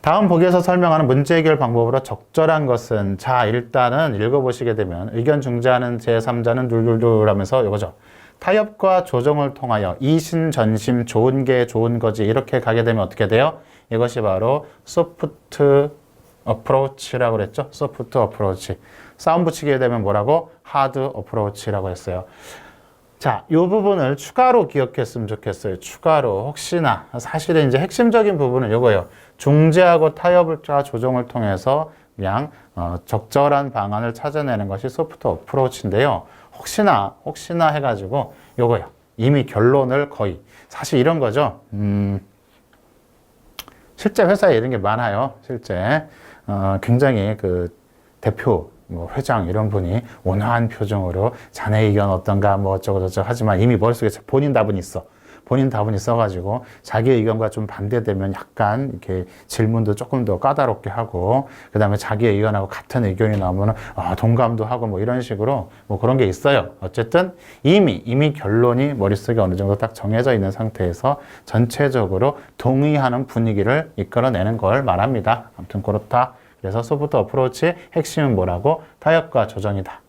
다음 보기에서 설명하는 문제 해결 방법으로 적절한 것은 자 일단은 읽어보시게 되면 의견 중재하는 제3자는 둘둘둘 하면서 이거죠. 타협과 조정을 통하여 이신 전심 좋은 게 좋은 거지 이렇게 가게 되면 어떻게 돼요? 이것이 바로 소프트 어프로치라고 그랬죠. 소프트 어프로치. 싸움 붙이게 되면 뭐라고? 하드 어프로치라고 했어요. 자, 이 부분을 추가로 기억했으면 좋겠어요. 추가로 혹시나 사실은 이제 핵심적인 부분은 이거예요. 중재하고 타협과 조정을 통해서 그냥 어, 적절한 방안을 찾아내는 것이 소프트 어프로치인데요. 혹시나 혹시나 해가지고 요거요. 이미 결론을 거의 사실 이런 거죠. 음, 실제 회사에 이런 게 많아요. 실제 어, 굉장히 그 대표 뭐 회장 이런 분이 온화한 표정으로 자네 의견 어떤가 뭐 어쩌고 저쩌고 하지만 이미 머릿속에 본인 답은 있어. 본인 답은 있어가지고 자기 의견과 좀 반대되면 약간 이렇게 질문도 조금 더 까다롭게 하고 그 다음에 자기 의견하고 같은 의견이 나오면 아, 동감도 하고 뭐 이런 식으로 뭐 그런 게 있어요. 어쨌든 이미 이미 결론이 머릿속에 어느 정도 딱 정해져 있는 상태에서 전체적으로 동의하는 분위기를 이끌어내는 걸 말합니다. 아무튼 그렇다. 그래서 소프트 어프로치의 핵심은 뭐라고? 타협과 조정이다.